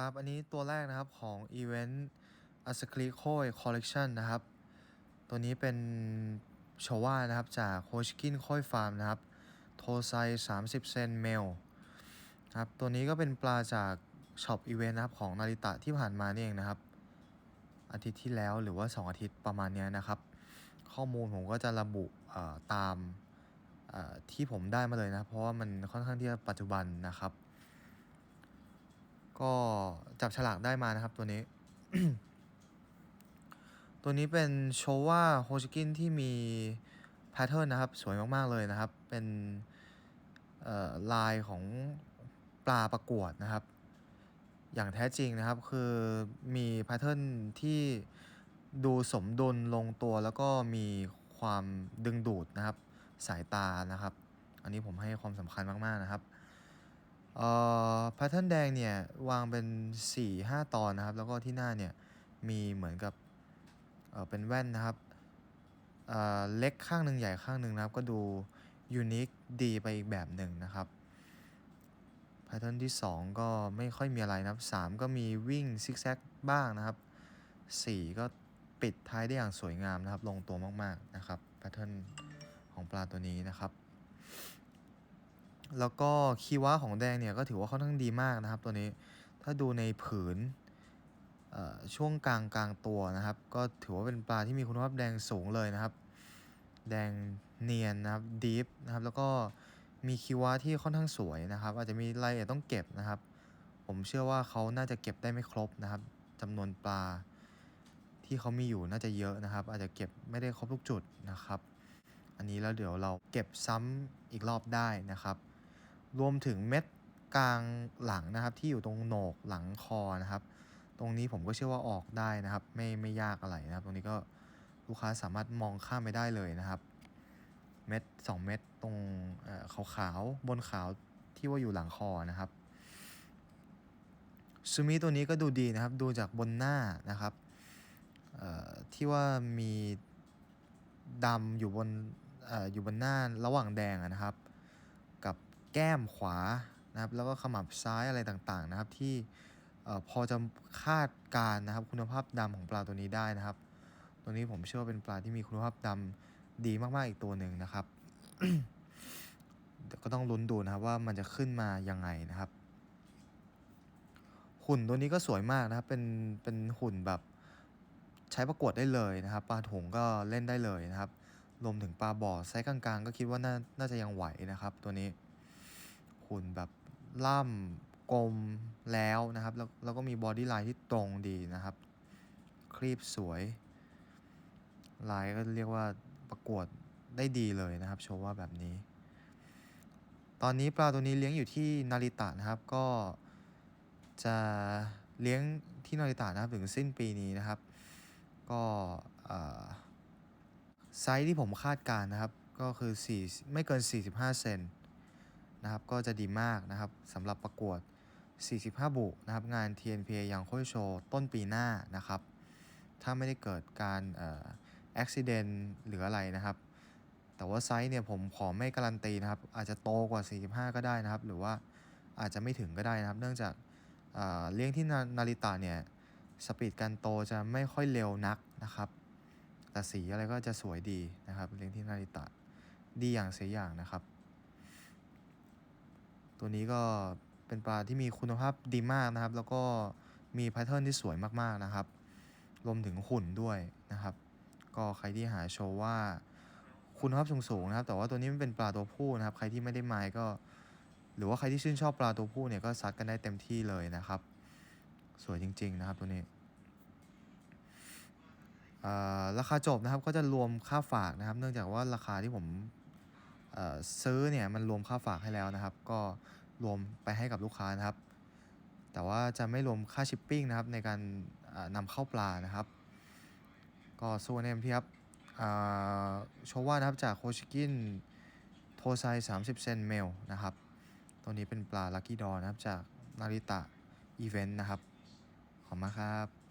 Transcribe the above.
ครับ อันนี้ตัวแรกนะครับของ Event a s c r i c o Collection นะครับ ตัวนี้เป็นโชว่านะครับ จากโฮชกินค่อยฟาร์มนะครับ โทไซ 30 เซนเมลครับ ตัวนี้ก็เป็นปลาจากช็อปอีเวนต์นะครับ ของนาริตะที่ผ่านมานี่เองนะครับ อาทิตย์ที่แล้วหรือว่า 2 อาทิตย์ประมาณนี้นะครับ ข้อมูลผมก็จะระบุตามที่ผมได้มาเลยนะ เพราะว่ามันค่อนข้างที่จะปัจจุบันนะครับ ก็จับฉลากได้มานะครับตัวนี้ ตัวนี้เป็นโชว่าโฮชิกินที่มีแพทเทิร์นนะครับ สวยมากๆเลยนะครับ เป็นเอ่อลายของปลาประกวดนะครับ อย่างแท้จริงนะครับคือมีแพทเทิร์นที่ดูสมดุลลงตัวแล้วก็มีความดึงดูดนะครับ สายตานะครับ อันนี้ผมให้ความสำคัญมาก ๆ นะครับ เอ่อแพทเทิร์นแดงเนี่ยวางเป็น 4 5 ตอนนะครับ แล้วก็ที่หน้าเนี่ยมีเหมือนกับเอ่อเป็นแว่นนะครับเอ่อเล็กข้างหนึ่งใหญ่ข้างหนึ่งนะครับ ก็ดูยูนิคดีไปอีกแบบหนึ่งนะครับแพทเทิร์นที่ 2 ก็ไม่ค่อยมีอะไรนะครับ 3 ก็มีวิ่งซิกแซกบ้างนะครับ 4 ก็ปิดท้ายได้อย่างสวยงามนะครับ ลงตัวมากๆนะครับแพทเทิร์นของปลาตัวนี้นะครับ แล้วก็คีวะของแดงเนี่ยก็ถือว่าค่อนข้างดีมากนะครับ ตัวนี้ถ้าดูในผืนช่วงกลางกลางตัวนะครับ ก็ถือว่าเป็นปลาที่มีคุณภาพแดงสูงเลยนะครับ แดงเนียนนะครับดีฟนะครับ แล้วก็มีคีวะที่ค่อนข้างสวยนะครับ อาจจะมีรายละเอียดต้องเก็บนะครับ ผมเชื่อว่าเขาน่าจะเก็บได้ไม่ครบนะครับจำนวนปลาที่เขามีอยู่น่าจะเยอะนะครับ อาจจะเก็บไม่ได้ครบทุกจุดนะครับ อันนี้แล้วเดี๋ยวเราเก็บซ้ำอีกรอบได้นะครับ รวมถึงเม็ดกลางหลังนะครับ ที่อยู่ตรงโหนกหลังคอนะครับ ตรงนี้ผมก็เชื่อว่าออกได้นะครับ ไม่ไม่ยากอะไรนะครับ ตรงนี้ก็ลูกค้าสามารถมองข้ามไปได้เลยนะครับ เม็ด2เม็ดตรงเอ่อขาวๆบนขาวที่ว่าอยู่หลังคอนะครับซูมิตัวนี้ก็ดูดีนะครับ ดูจากบนหน้านะครับที่ว่ามีดำอยู่บนอออยู่บนหน้าระหว่างแดงนะครับ แก้มขวานะครับแล้วก็ขมับซ้ายอะไรต่างๆนะครับ ที่พอจะคาดการนะครับ คุณภาพดำของปลาตัวนี้ได้นะครับ ตัวนี้ผมเชื่อว่าเป็นปลาที่มีคุณภาพดำดีมากๆอีกตัวหนึ่งนะครับก็ต้องลุ้นดูนะครับว่ามันจะขึ้นมายังไงนะครับ หุ่นตัวนี้ก็สวยมากนะครับ เป็นเป็นหุ่นแบบใช้ประกวดได้เลยนะครับปลาถุงก็เล่นได้เลยนะครับรวมถึงปลาบ่อไซส์กลางๆ ก็คิดว่าน่าน่าจะยังไหวนะครับ ตัวนี้ หุ่นแบบล่ำกลมแล้วนะครับ แล้วแล้วก็มีบอดี้ไลน์ที่ตรงดีนะครับ ครีบสวย ลายก็เรียกว่าประกวดได้ดีเลยนะครับ โชว์ว่าแบบนี้ ตอนนี้ปลาตัวนี้เลี้ยงอยู่ที่นาริตะนะครับ ก็จะเลี้ยงที่นาริตะนะครับถึงสิ้นปีนี้นะครับ ก็ไซส์ที่ผมคาดการนะครับ ก็คือ 4 ไม่เกิน 45 เซน นะครับก็จะดีมากนะครับสำหรับประกวด 45 บุนะครับงาน TNPA ยังโคยโชว์ต้นปีหน้านะครับ ถ้าไม่ได้เกิดการเอ่ออุบิเหตุหรืออะไรนะครับ แต่ว่าไซส์เนี่ยผมขอไม่การันตีนะครับ อาจจะโตกว่า 45 ก็ได้นะครับ หรือว่าอาจจะไม่ถึงก็ได้นะครับ เนื่องจากเอ่อเลี้ยงที่นานาริตะเนี่ยสปีดการโตจะไม่ค่อยเร็วนักนะครับ แต่สีอะไรก็จะสวยดีนะครับ เลี้ยงที่นาริตะดีอย่างเสียอย่างนะครับ ตัวนี้ก็เป็นปลาที่มีคุณภาพดีมากนะครับ แล้วก็มีแพทเทิร์นที่สวยมากๆนะครับ รวมถึงหุ่นด้วยนะครับ ก็ใครที่หาโชว์ว่าคุณภาพสูงๆนะครับ แต่ว่าตัวนี้มันเป็นปลาตัวผู้นะครับ ใครที่ไม่ได้ไม้ก็ หรือว่าใครที่ชื่นชอบปลาตัวผู้เนี่ยก็ซัดกันได้เต็มที่เลยนะครับ สวยจริง ๆ นะครับตัวนี้ราคาจบนะครับก็จะรวมค่าฝากนะครับ เนื่องจากว่าราคาที่ผม ซื้อเนี่ยมันรวมค่าฝากให้แล้วนะครับ ก็รวมไปให้กับลูกค้านะครับ แต่ว่าจะไม่รวมค่าชิปปิ้งนะครับในการนำเข้าปลานะครับ ก็สู้ในมที่ครับอ่าโชว่านะครับจากโคชิกินโทไซ30 เซนเมลนะครับตัวนี้เป็นปลาลั c กี้ดอนะครับจากนาริตะอีเวนต์นะครับ ขอบคุณมากครับ